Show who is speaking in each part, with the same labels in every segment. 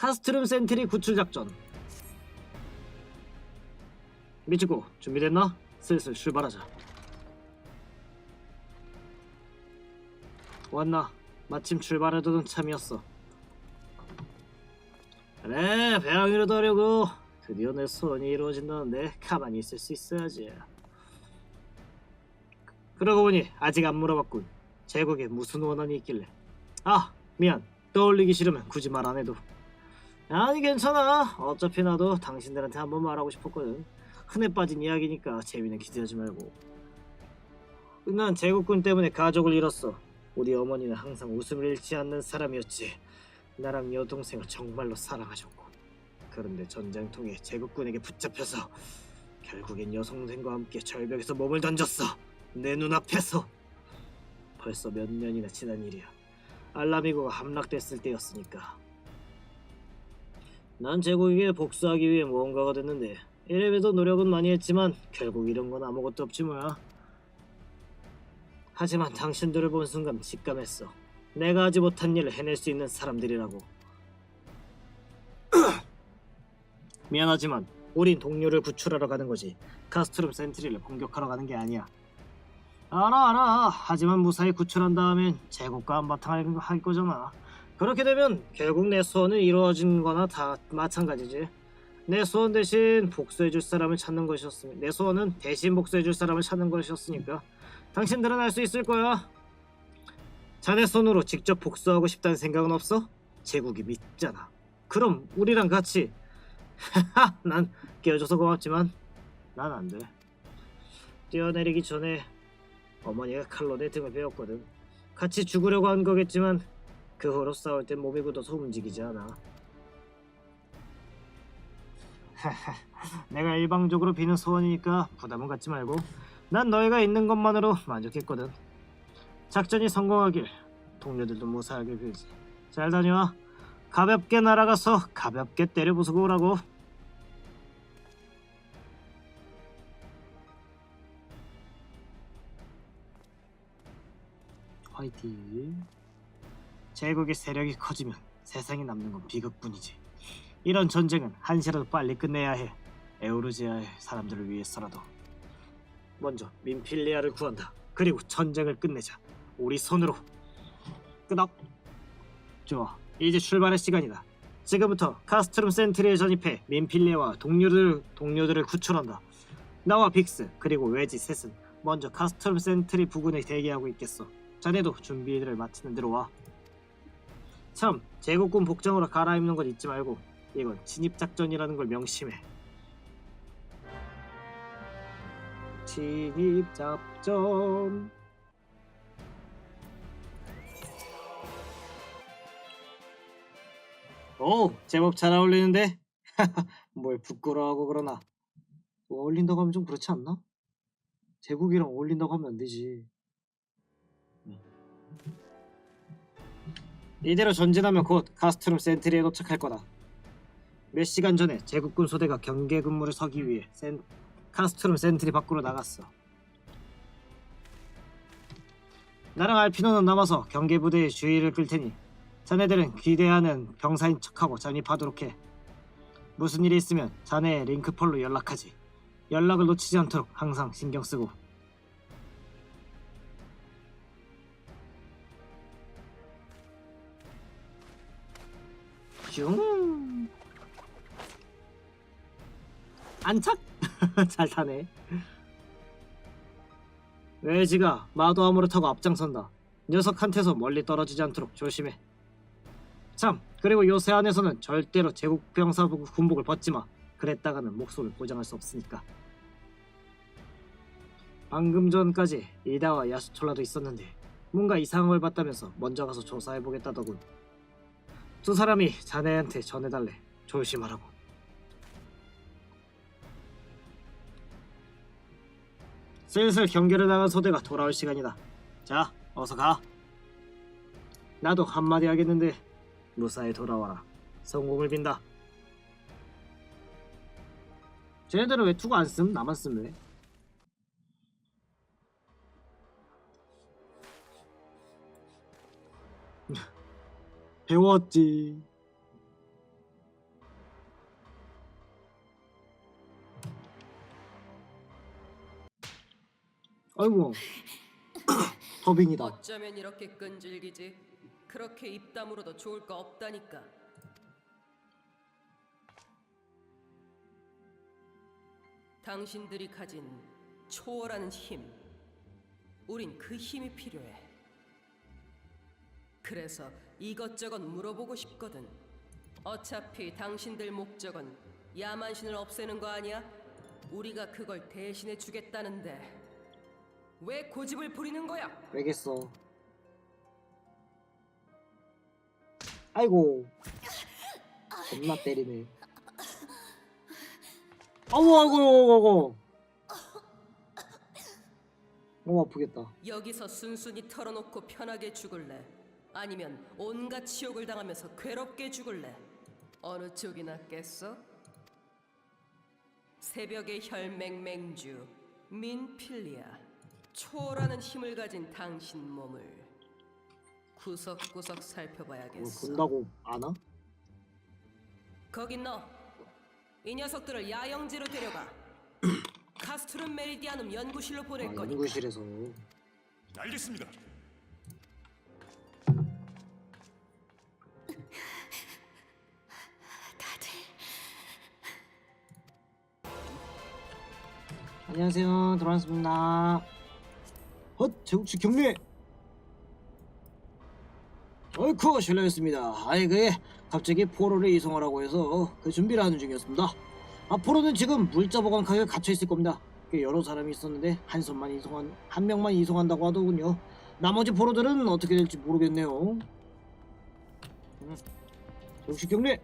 Speaker 1: 카스트룸 센트리 구출 작전. 미치고 준비됐나? 슬슬 출발하자. 왔나? 마침 출발해두던 참이었어. 그래, 배양이라도 하려고. 드디어 내 소원이 이루어진다는데 가만히 있을 수 있어야지. 그러고 보니 아직 안 물어봤군. 제국에 무슨 원한이 있길래. 아, 미안. 떠올리기 싫으면 굳이 말 안 해도. 아니 괜찮아. 어차피 나도 당신들한테 한번 말하고 싶었거든. 흔해 빠진 이야기니까 재미는 기대하지 말고. 난 제국군 때문에 가족을 잃었어. 우리 어머니는 항상 웃음을 잃지 않는 사람이었지. 나랑 여동생을 정말로 사랑하셨고. 그런데 전쟁통에 제국군에게 붙잡혀서 결국엔 여동생과 함께 절벽에서 몸을 던졌어. 내 눈앞에서. 벌써 몇 년이나 지난 일이야. 알라미고가 함락됐을 때였으니까. 난 제국에게 복수하기 위해 무언가가 됐는데 이래봬도 노력은 많이 했지만 결국 이런 건 아무것도 없지 뭐야. 하지만 당신들을 본 순간 직감했어. 내가 하지 못한 일을 해낼 수 있는 사람들이라고. 미안하지만 우린 동료를 구출하러 가는 거지. 카스트룸 센트리를 공격하러 가는 게 아니야. 알아 알아. 하지만 무사히 구출한 다음엔 제국과 한바탕 할 거잖아. 그렇게 되면 결국 내 소원은 이루어진 거나 다 마찬가지지. 내 소원 대신 복수해줄 사람을 찾는 것이었으니 내 소원은 대신 복수해줄 사람을 찾는 것이었으니까 당신들은 알 수 있을 거야. 자네 손으로 직접 복수하고 싶다는 생각은 없어? 제국이 믿잖아. 그럼 우리랑 같이 난 깨워줘서 고맙지만 난 안 돼. 뛰어내리기 전에 어머니가 칼로 내 등을 베었거든. 같이 죽으려고 한 거겠지만 그 후로 싸울 땐 몸이 굳어서 움직이지 않아. 내가 일방적으로 비는 소원이니까 부담은 갖지 말고 난 너희가 있는 것만으로 만족했거든. 작전이 성공하길 동료들도 무사하게 빌지. 잘 다녀와. 가볍게 날아가서 가볍게 때려 부수고 오라고. 화이팅. 제국의 세력이 커지면 세상에 남는 건 비극뿐이지. 이런 전쟁은 한시라도 빨리 끝내야 해. 에오르지아의 사람들을 위해서라도. 먼저 민필리아를 구한다. 그리고 전쟁을 끝내자. 우리 손으로. 끄덕. 좋아. 이제 출발할 시간이다. 지금부터 카스트룸 센트리에 전입해 민필리아와 동료들 동료들을 구출한다. 나와 빅스 그리고 웨지 셋은 먼저 카스트룸 센트리 부근에 대기하고 있겠어. 자네도 준비를 마치는 대로 와. 참, 제국군 복장으로 갈아입는 건 잊지 말고 이건 진입 작전이라는 걸 명심해. 진입 작전. 오, 제법 잘 어울리는데? 뭘 부끄러워하고 그러나. 어울린다고 하면 좀 그렇지 않나? 제국이랑 어울린다고 하면 안 되지. 이대로 전진하면 곧 카스트룸 센트리에 도착할 거다. 몇 시간 전에 제국군 소대가 경계 근무를 서기 위해 센, 카스트룸 센트리 밖으로 나갔어. 나랑 알피노는 남아서 경계 부대의 주의를 끌 테니 자네들은 기대하는 병사인 척하고 잠입하도록 해. 무슨 일이 있으면 자네의 링크폴로 연락하지. 연락을 놓치지 않도록 항상 신경 쓰고. 슝. 안착? 잘 타네. 외지가 마도함으로 타고 앞장선다. 녀석한테서 멀리 떨어지지 않도록 조심해. 참, 그리고 요새 안에서는 절대로 제국 병사 군복을 벗지 마. 그랬다가는 목숨을 보장할 수 없으니까. 방금 전까지 이다와 야수톨라도 있었는데 뭔가 이상한 걸 봤다면서 먼저 가서 조사해 보겠다더군. 두 사람이 자네한테 전해달래. 조심하라고. 슬슬 경계를 나간 소대가 돌아올 시간이다. 자, 어서 가. 나도 한마디 하겠는데 무사히 돌아와라. 성공을 빈다. 쟤네들은 왜 투구 안 씀? 나만 쓰네. 배웠지. 아이고 더빙이다.
Speaker 2: 어쩌면 이렇게 끈질기지? 그렇게 입 다물어도 좋을 거 없다니까. 당신들이 가진 초월하는 힘, 우린 그 힘이 필요해. 그래서 이것저것 물어보고 싶거든. 어차피 당신들 목적은 야만신을 없애는 거 아니야? 우리가 그걸 대신해 주겠다는데 왜 고집을 부리는 거야?
Speaker 1: 알겠어 아이고 겁나 때리네 아우 아이고 아이고 아이고 너무 아프겠다
Speaker 2: 여기서 순순히 털어놓고 편하게 죽을래? 아니면 온갖 치욕을 당하면서 괴롭게 죽을래? 어느 쪽이 낫겠어? 새벽의 혈맹맹주 민필리아 초라는 힘을 가진 당신 몸을 구석구석
Speaker 1: 뭘
Speaker 2: 살펴봐야겠어.
Speaker 1: 본다고 아나?
Speaker 2: 거긴 너. 이 녀석들을 야영지로 데려가. 카스트룸 메리디아눔 연구실로
Speaker 1: 아,
Speaker 2: 보낼 거니까.
Speaker 1: 연구실에서
Speaker 3: 알겠습니다.
Speaker 1: 안녕하세요. 돌아왔습니다. 헛! 제국식 경례! 어이쿠 실례했습니다. 아이 그게 갑자기 포로를 이송하라고 해서 그 준비를 하는 중이었습니다. 아 포로는 지금 물자 보관카에 갇혀 있을 겁니다. 꽤 여러 사람이 있었는데 한 손만 이송한 한 명만 이송한다고 하더군요. 나머지 포로들은 어떻게 될지 모르겠네요. 음, 제국식 경례!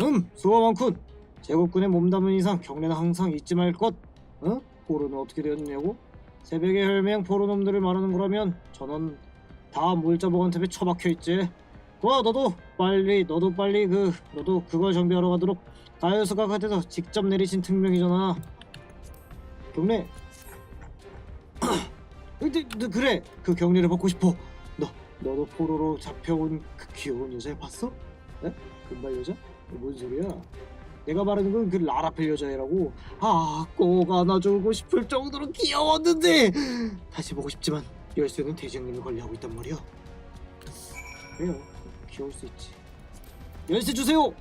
Speaker 1: 음 수고 많군 제국군에 몸담은 이상 경례는 항상 잊지 말 것. 어? 포로는 어떻게 되었냐고? 새벽에 혈맹 포로놈들을 말하는 거라면 전원 다 물자보관탑에 처박혀 있지. 와 너도 빨리 너도 빨리 그 너도 그걸 정비하러 가도록 가요수가 gat에서 직접 내리신 특명이잖아. 경례. 근데, 근데 그래 그 경례를 받고 싶어. 너 너도 포로로 잡혀온 그 귀여운 여자 봤어? 에? 금발 여자? 뭔 소리야? 내가 말하는 건 그 라라펠 여자애라고. 아 꼭 안아주고 싶을 정도로 귀여웠는데 다시 보고 싶지만 열쇠는 대장님이 관리하고 있단 말이야. 그래요. 귀여울 수 있지. 열쇠 주세요!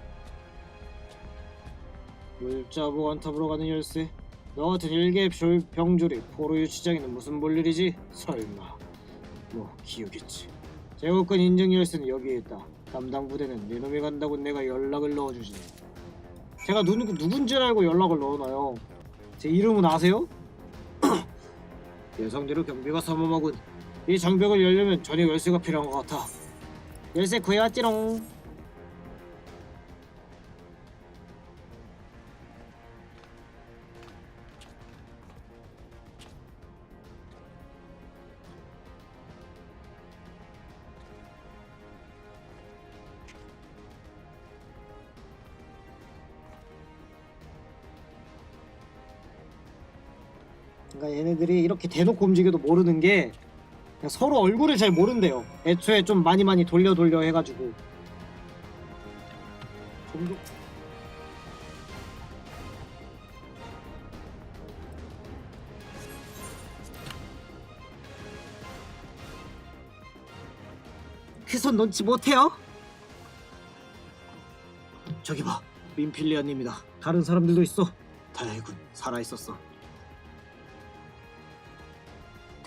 Speaker 1: 물자보 안탑으로 가는 열쇠. 너 같은 일개 별- 병졸이 포로 유치장에는 무슨 볼 일이지? 설마. 뭐 기우겠지. 제국권 인증 열쇠는 여기에 있다. 담당 부대는 네 놈이 간다고 내가 연락을 넣어주지 제가 누, 누군지 알고 연락을 넣어놔요. 제 이름은 아세요? 예상대로 경비가 삼엄하군. 이 장벽을 열려면 전에 열쇠가 필요한 것 같아. 열쇠 구해왔지롱. 이 이렇게 대놓고 움직여도 모르는 게 서로 얼굴을 잘 모른대요. 애초에 좀 많이 많이 돌려 돌려 해가지고. 좀 더... 그손 놓지 못해요? 저기 봐, 민필리아님이다. 다른 사람들도 있어. 다행이군, 살아 있었어.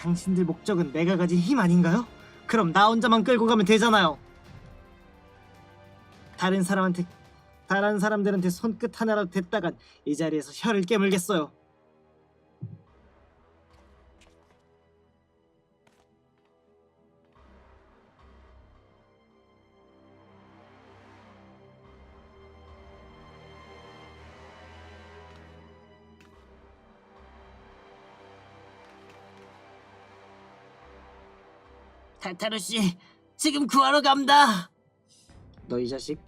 Speaker 1: 당신들 목적은 내가 가진 힘 아닌가요? 그럼 나 혼자만 끌고 가면 되잖아요. 다른 사람한테 다른 사람들한테 손끝 하나라도 댔다간 이 자리에서 혀를 깨물겠어요. 타타루 씨, 지금 구하러 갑니다. 너 이 자식.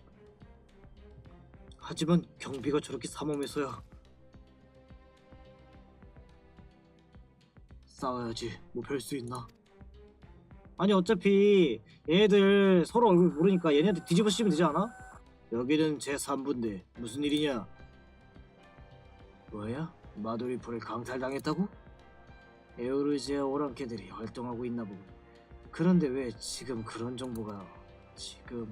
Speaker 1: 하지만 경비가 저렇게 삼엄해서야. 싸워야지. 뭐 별 수 있나? 아니 어차피 얘네들 서로 얼굴 모르니까 얘네한테 뒤집어 씌우면 되지 않아? 여기는 제 3분대 무슨 일이냐? 뭐야? 마도리포를 강탈당했다고? 에오르지아 오랑캐들이 활동하고 있나 보군. 그런데 왜 지금 그런 정보가 지금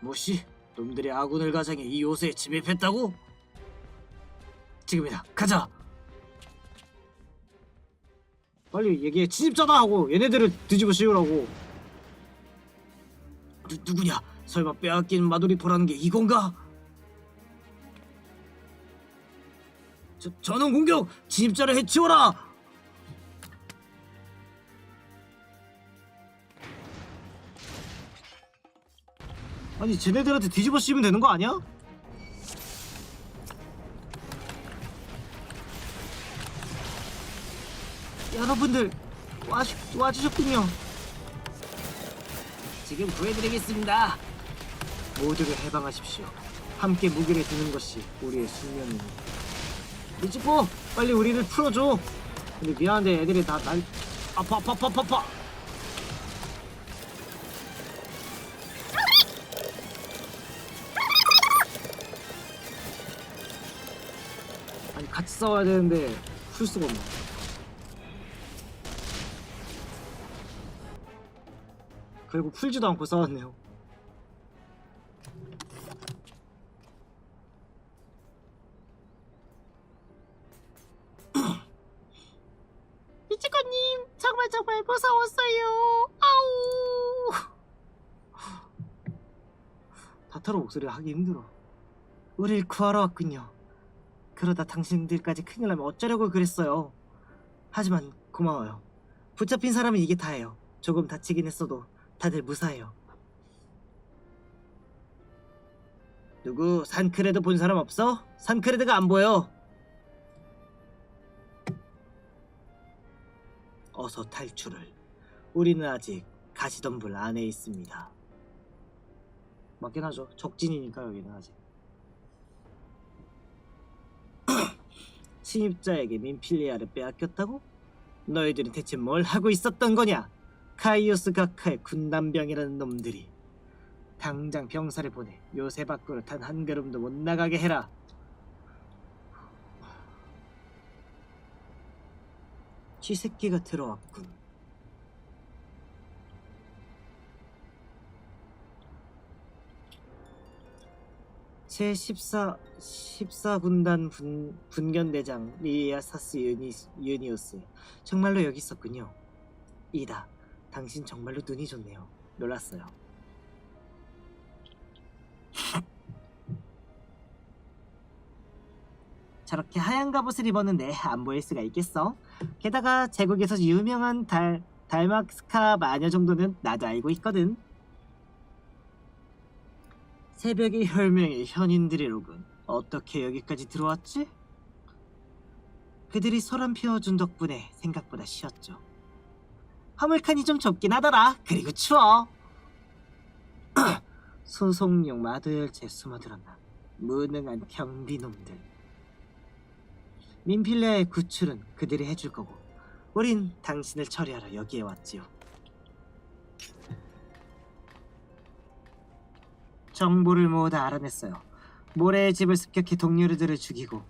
Speaker 1: 뭐시? 놈들이 아군을 가장해 이 요새에 침입했다고? 지금이다. 가자. 빨리 얘기해. 침입자다 하고 얘네들을 뒤집어 씌우라고. 누, 누구냐? 설마 빼앗긴 마도리포라는 게 이건가? 저, 전원 공격! 진입자를 해치워라! 아니 쟤네들한테 뒤집어 씌우면 되는 거 아니야? 여러분들 와주, 와주셨군요. 지금 구해드리겠습니다. 모두를 해방하십시오. 함께 무기를 드는 것이 우리의 숙명입니다 미치코 빨리 우리를 풀어줘. 근데 미안한데 애들이 다날 아파 아파 아파 아파 싸워야 되는데 풀 수가 없네. 결국 풀지도 않고 싸웠네요. 미치코님 정말 정말 무서웠어요. 아우. 다타로 목소리를 하기 힘들어. 우릴 구하러 왔군요 그러다 당신들까지 큰일 나면 어쩌려고 그랬어요 하지만 고마워요 붙잡힌 사람은 이게 다예요 조금 다치긴 했어도 다들 무사해요 누구 산크레드 본 사람 없어? 산크레드가 안 보여 어서 탈출을. 우리는 아직 가시덤불 안에 있습니다. 맞긴 하죠. 적진이니까 여기는 아직. 침입자에게 민필리아를 빼앗겼다고? 너희들은 대체 뭘 하고 있었던 거냐? 카이오스 가카의 군단병이라는 놈들이. 당장 병사를 보내 요새 밖으로 단 한 걸음도 못 나가게 해라. 쥐새끼가 들어왔군. 제 14, 14군단 분, 분견대장 리에아 사스 유니, 유니오스 정말로 여기 있었군요. 이다. 당신 정말로 눈이 좋네요. 놀랐어요. 저렇게 하얀 갑옷을 입었는데 안 보일 수가 있겠어? 게다가 제국에서 유명한 달 달막스카 마녀 정도는 나도 알고 있거든. 새벽의 혈명의 현인들이로군. 어떻게 여기까지 들어왔지? 그들이 소란 피워준 덕분에 생각보다 쉬었죠. 화물칸이 좀 좁긴 하더라. 그리고 추워. 소속용 마도열차에 숨어들었나. 무능한 경비놈들. 민필레의 구출은 그들이 해줄 거고 우린 당신을 처리하러 여기에 왔지요. 정보를 모두 알아냈어요. 모래의 집을 습격해 동료들을 죽이고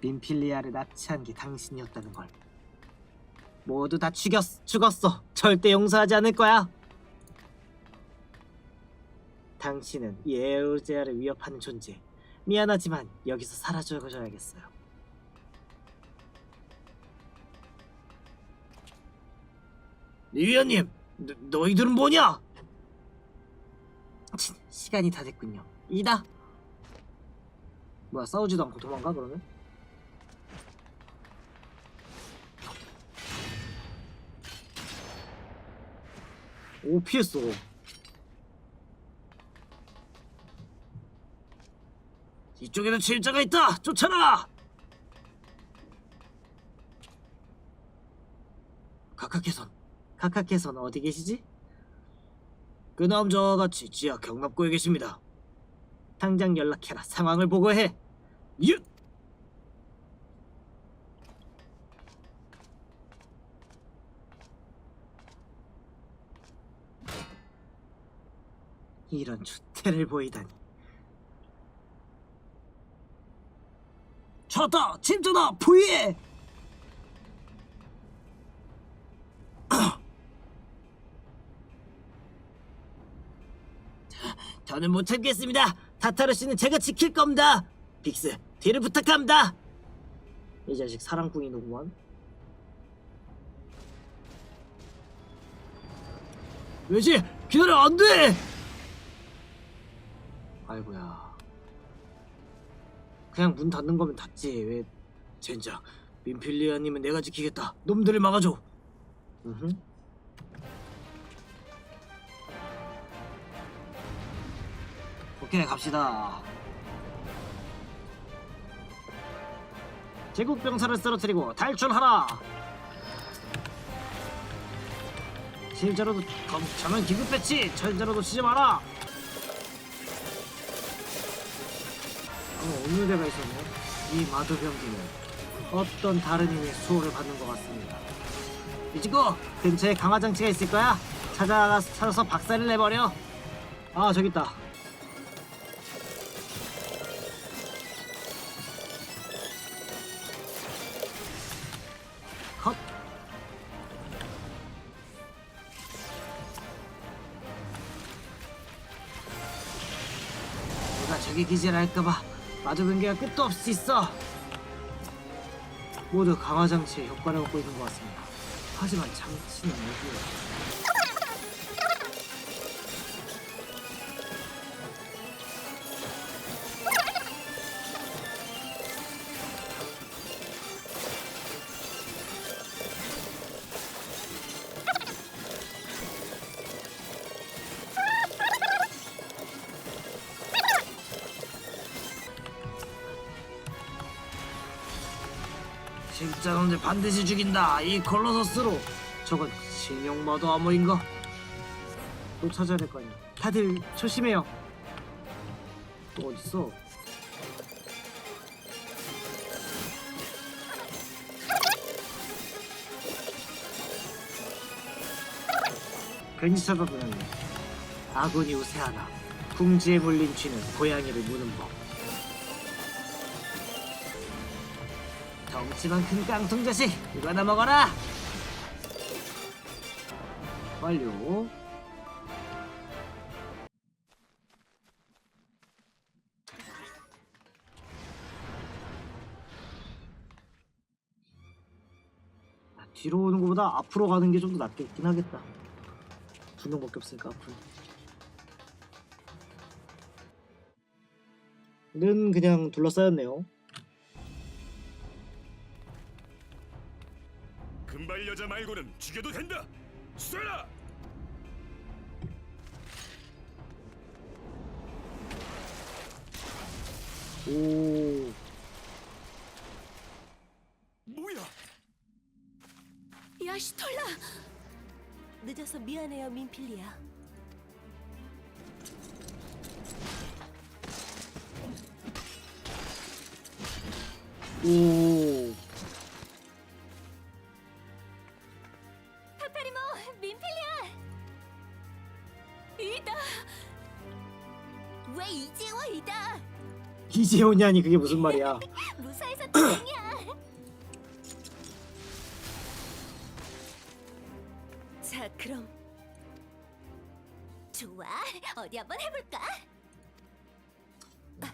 Speaker 1: 민필리아를 납치한 게 당신이었다는 걸. 모두 다 죽였, 죽었어. 절대 용서하지 않을 거야. 당신은 예우제아를 위협하는 존재. 미안하지만 여기서 사라져줘야겠어요. 위원님, 너, 너희들은 뭐냐? 치, 시간이 다 됐군요. 이다. 뭐야 싸우지도 않고 도망가 그러면? 오 피했어. 이쪽에도 침입자가 있다. 쫓아라. 각하께선 각하께서는 어디 계시지? 그 남자와 같이 지하 경납고에 계십니다. 당장 연락해라. 상황을 보고해. 윷! 이런 주태를 보이다니. 찾았다 침투다 부위에 저는 못 참겠습니다. 타타르 씨는 제가 지킬 겁니다. 빅스 뒤를 부탁합니다. 이 자식 사랑꾼이 누구만? 왜지? 기다려 안 돼! 아이고야. 그냥 문 닫는 거면 닫지. 왜 젠장. 민필리아님은 내가 지키겠다. 놈들을 막아줘. 음흠. 오케이 갑시다. 제국 병사를 쓰러뜨리고 탈출하라. 실제로도 검- 저는 기급했지 절대로 놓치지 마라. 어, 어느 데가 있었네 이 마두병기는 어떤 다른 힘의 수호를 받는 것 같습니다. 이지고 근처에 강화 장치가 있을 거야. 찾아가 찾아서 박살을 내버려. 아 저기 있다 기 기절할까봐 마주변기가 끝도 없이 있어. 모두 강화 장치의 효과를 얻고 있는 것 같습니다. 하지만 장치는 여기에 진짜놈들 반드시 죽인다. 이 콜로서스로. 저건 신용마도 암호인가? 또 찾아야 될 거 아니야. 다들 조심해요. 또 어딨어? 괜히 찾아보네. 아군이 우세하나 궁지에 물린 쥐는 고양이를 무는 법 덩치만 큰 깡통 자식 이거 하나 먹어라! 완료. 아, 뒤로 오는 것보다 앞으로 가는 게 좀 더 낫겠긴 하겠다. 두 명밖에 없으니까 앞으로. 는 그냥 둘러싸였네요
Speaker 3: 여자 말고는 죽여도 된다. 쏘라.
Speaker 1: 오
Speaker 3: 뭐야?
Speaker 4: 야 시톨라! 늦어서 미안해요, 민필리아.
Speaker 1: 오.
Speaker 4: 왜 이제 와, 이다!
Speaker 1: 이제 오냐니 그게 무슨 말이야?
Speaker 4: 무사해서 다행이야! 자, 그럼 좋아, 어디 한번 해볼까? 아,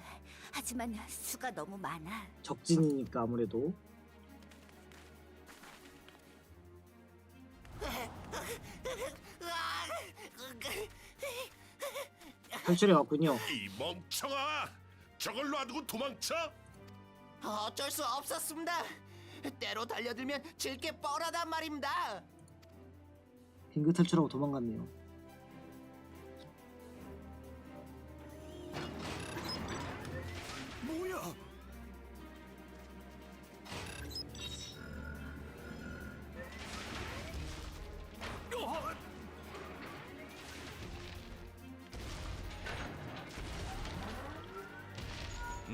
Speaker 4: 하지만 수가 너무 많아.
Speaker 1: 적진이니까 아무래도 탈출해 왔군요.
Speaker 3: 이 멍청아. 저걸 놔두고 도망쳐?
Speaker 5: 어쩔 수 없었습니다. 때로 달려들면 질게 뻔하단 말입니다.
Speaker 1: 빙그 탈출하고 도망갔네요.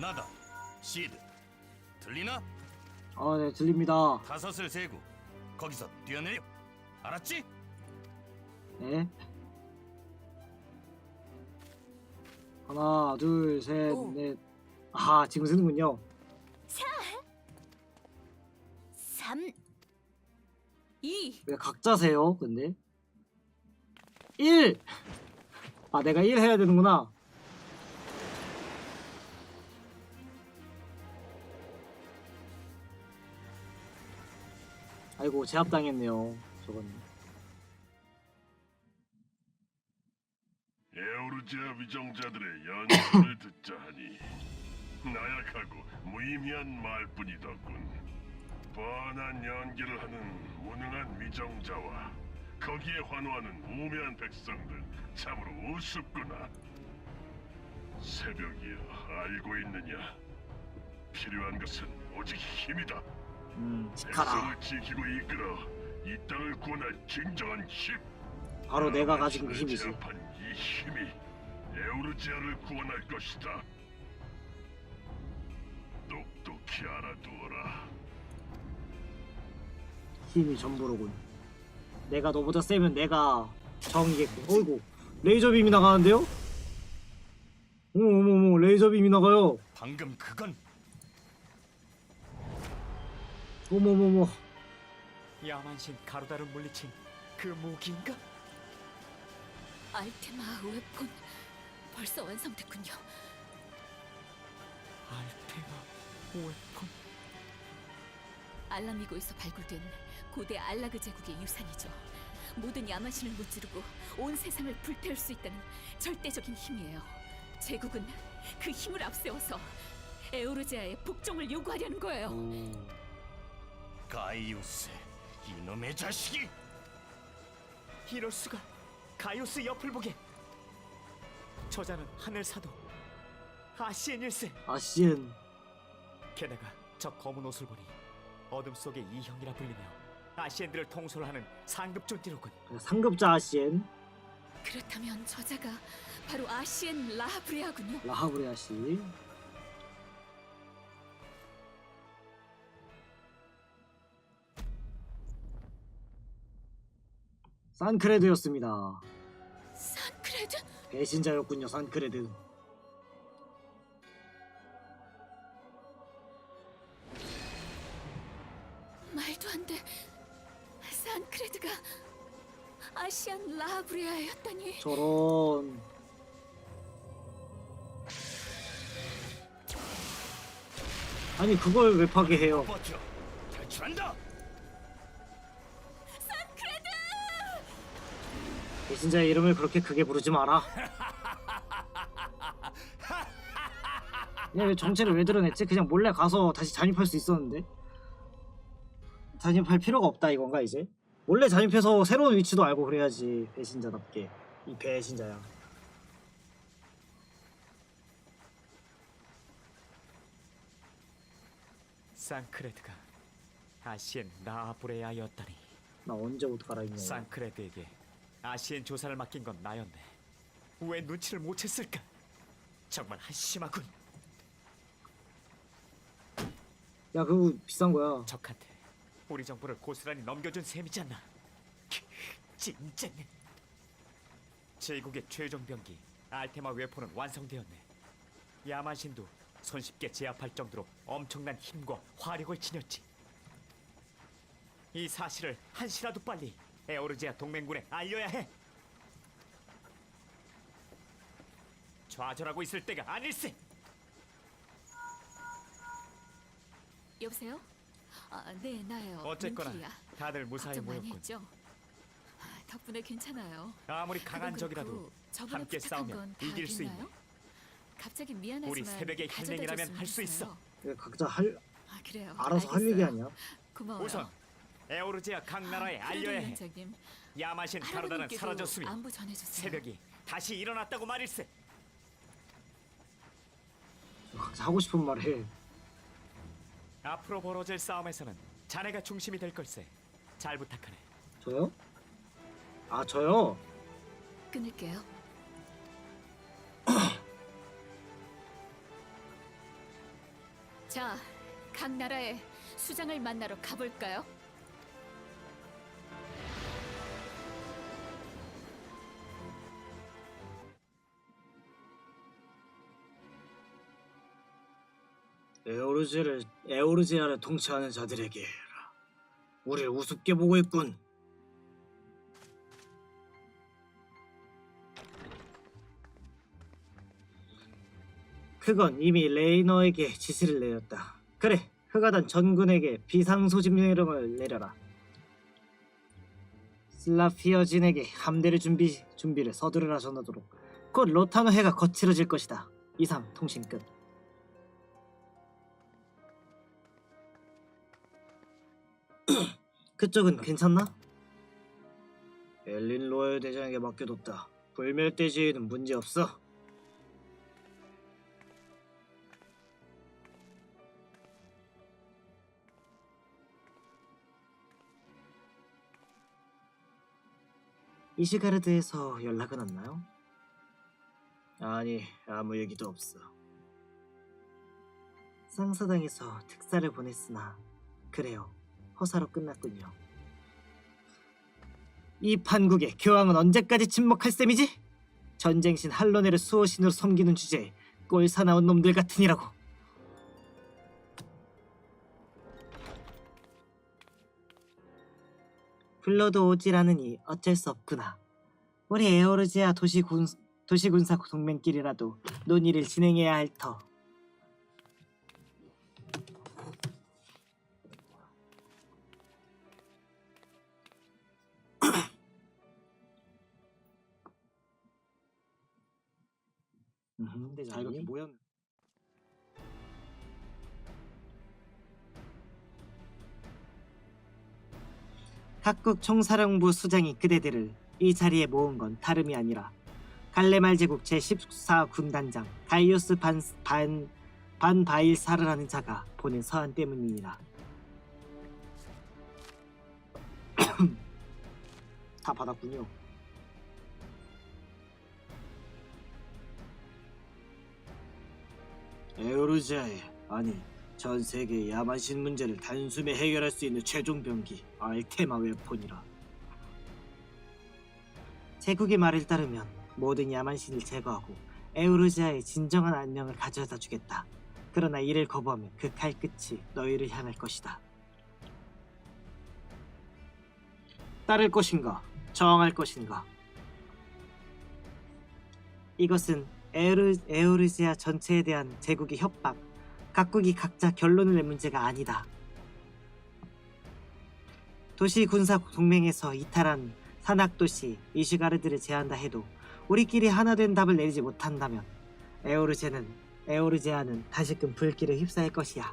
Speaker 3: 나다 시드 들리나?
Speaker 1: 아 네 들립니다.
Speaker 3: 다섯을 세고 거기서 뛰어내려 알았지?
Speaker 1: 네. 하나 둘셋넷아 지금 쓰는군요.
Speaker 4: 3 2
Speaker 1: 왜 각자세요? 근데 1. 아 내가 1 해야 되는구나. 아이고 제압당했네요 저건
Speaker 6: 에오르지아 위정자들의 연설을 듣자 하니 나약하고 무의미한 말뿐이더군. 뻔한 연기를 하는 무능한 위정자와 거기에 환호하는 우매한 백성들 참으로 우습구나. 새벽이여 알고 있느냐? 필요한 것은 오직 힘이다.
Speaker 1: 음
Speaker 6: 백성을 지키고 이끌어 이 땅을 구원할 진정한 힘.
Speaker 1: 바로 내가 가진 그 힘이지
Speaker 6: 제압한 이 힘이 에우르지아를 구원할 것이다. 똑똑히 알아두어라.
Speaker 1: 힘이 전부로군 내가 너보다 세면 내가 정이겠군 어이구 레이저빔이 나가는데요? 어머머머 레이저빔이 나가요
Speaker 3: 방금 그건
Speaker 1: 어머머머
Speaker 7: 야만신 가루다를 물리친 그 무기인가?
Speaker 4: 알테마 웨폰 벌써 완성됐군요.
Speaker 7: 알테마 웨폰
Speaker 4: 알라미고에서 발굴된 고대 알라그 제국의 유산이죠. 모든 야만신을 무찌르고 온 세상을 불태울 수 있다는 절대적인 힘이에요. 제국은 그 힘을 앞세워서 에오르지아의 복종을 요구하려는 거예요.
Speaker 3: 가이우스 이놈의 자식이!
Speaker 7: 이럴 수가 가이오스 옆을 보게. 저자는 하늘사도 아시엔일세.
Speaker 1: 아시엔.
Speaker 7: 게다가 저 검은 옷을 보니 어둠 속의 이형이라 불리며 아시엔들을 통솔하는 상급존띠로군.
Speaker 1: 상급자 아시엔?
Speaker 4: 그렇다면 저자가 바로 아시엔 라하브레아군요.
Speaker 1: 라하브레아 씨 산크레드였습니다
Speaker 4: 산크레드?
Speaker 1: 배신자였군요 산크레드
Speaker 4: 말도 안 돼. 산크레드가 아시안 라하브레아였다니.
Speaker 1: 저런 아니 그걸 왜 파괴해요
Speaker 3: 버텨 탈출한다
Speaker 1: 배신자의 이름을 그렇게 크게 부르지 마라. 그냥 왜 정체를 왜 드러냈지? 그냥 몰래 가서 다시 잠입할 수 있었는데. 잠입할 필요가 없다 이건가 이제? 원래 잠입해서 새로운 위치도 알고 그래야지 배신자답게. 이 배신자야.
Speaker 7: 산크레드가 아시엔 나브레아였다니.
Speaker 1: 나 언제 옷 갈아입냐
Speaker 7: 산크레드에게 아시엔 조사를 맡긴 건 나였네. 왜 눈치를 못 챘을까? 정말 한심하군.
Speaker 1: 야 그거 비싼 거야.
Speaker 7: 적한테 우리 정보를 고스란히 넘겨준 셈이지 않나 진짜네. 제국의 최종 병기 알테마 웨폰은 완성되었네. 야만신도 손쉽게 제압할 정도로 엄청난 힘과 화력을 지녔지. 이 사실을 한시라도 빨리 에오르지아 동맹군에 알려야 해 좌절하고 있을 때가 아닐세
Speaker 4: 여보세요? 아, 네, 나예요.
Speaker 7: 어쨌거나
Speaker 4: 민키야.
Speaker 7: 다들 무사히
Speaker 4: 걱정 많이
Speaker 7: 모였군
Speaker 4: 했죠? 아, 덕분에 괜찮아요.
Speaker 7: 아무리 강한
Speaker 4: 그건
Speaker 7: 적이라도
Speaker 4: 저번에
Speaker 7: 함께
Speaker 4: 부탁한
Speaker 7: 싸우면
Speaker 4: 건다
Speaker 7: 이길 수
Speaker 4: 됐나요? 갑자기 미안하지만
Speaker 7: 우리 새벽의
Speaker 4: 가져다
Speaker 7: 혈맹이라면
Speaker 4: 줬으면
Speaker 7: 할수 있어.
Speaker 1: 그게 각자 할
Speaker 4: 아, 그래요.
Speaker 1: 알아서 할
Speaker 4: 알겠어요.
Speaker 1: 얘기 아니야
Speaker 4: 고마워요.
Speaker 7: 우선 에오르지아 각 나라에
Speaker 4: 아,
Speaker 7: 알려야
Speaker 4: 그래도
Speaker 7: 해.
Speaker 4: 위원장님,
Speaker 7: 야마신
Speaker 4: 할아버님께도
Speaker 7: 사라졌으며
Speaker 4: 안부 전해주세요.
Speaker 7: 새벽이 다시 일어났다고 말일세.
Speaker 1: 각자 하고 싶은 말 해.
Speaker 7: 앞으로 벌어질 싸움에서는 자네가 중심이 될 걸세. 잘 부탁하네.
Speaker 1: 저요? 아 저요?
Speaker 4: 끊을게요. 자, 각 나라의 수장을 만나러 가볼까요?
Speaker 1: 에오르제를 에오르제아를 통치하는 자들에게 우리를 우습게 보고 있군. 그건 이미 레이너에게 지시를 내렸다. 그래, 흑아단 전군에게 비상소집령을 내려라. 슬라피어진에게 함대를 준비, 준비를 서두르라 전하도록 곧 로타노 해가 거칠어질 것이다. 이상 통신 끝. 그쪽은 괜찮나? 엘린 로열 대장에게 맡겨뒀다. 불멸대지에는 문제 없어. 이시가르드에서 연락은 왔나요? 아니, 아무 얘기도 없어. 쌍사당에서 특사를 보냈으나 그래요. 허사로 끝났군요. 이 판국의 교황은 언제까지 침묵할 셈이지? 전쟁신 할로네를 수호신으로 섬기는 주제에 꼴 사나운 놈들 같으니라고. 불러도 않으니 어쩔 수 없구나. 우리 에어르지아 도시군 도시군사 동맹끼리라도 논의를 진행해야 할 터. 자 이렇게 모였. 각국 총사령부 수장이 그대들을 이 자리에 모은 건 다름이 아니라 갈레말 제국 제14 군단장 가이오스 반, 반, 반 바일사르라는 자가 보낸 서한 때문이니라. 다 받았군요. 에오르지아의 아니 전 세계의 야만신 문제를 단숨에 해결할 수 있는 최종 병기 알테마 웨폰이라. 제국의 말을 따르면 모든 야만신을 제거하고 에오르지아의 진정한 안녕을 가져다 주겠다. 그러나 이를 거부하면 그 칼 끝이 너희를 향할 것이다. 따를 것인가? 저항할 것인가? 이것은 에오르, 에오르지아 전체에 대한 제국의 협박, 각국이 각자 결론을 낼 문제가 아니다. 도시 군사 동맹에서 이탈한 산악 도시 이시가르드를 제한다 해도 우리끼리 하나 된 답을 내리지 못한다면 에오르제는 에오르제아는 다시금 불길을 휩싸일 것이야.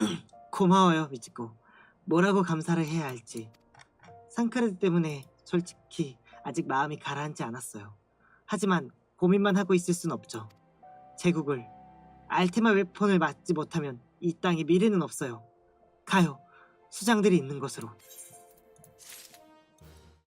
Speaker 1: 고마워요, 미치코. 뭐라고 감사를 해야 할지. 상카르드 때문에 솔직히 아직 마음이 가라앉지 않았어요. 하지만 고민만 하고 있을 순 없죠. 제국을 알테마 웨폰을 맞지 못하면 이 땅에 미래는 없어요. 가요. 수장들이 있는 곳으로.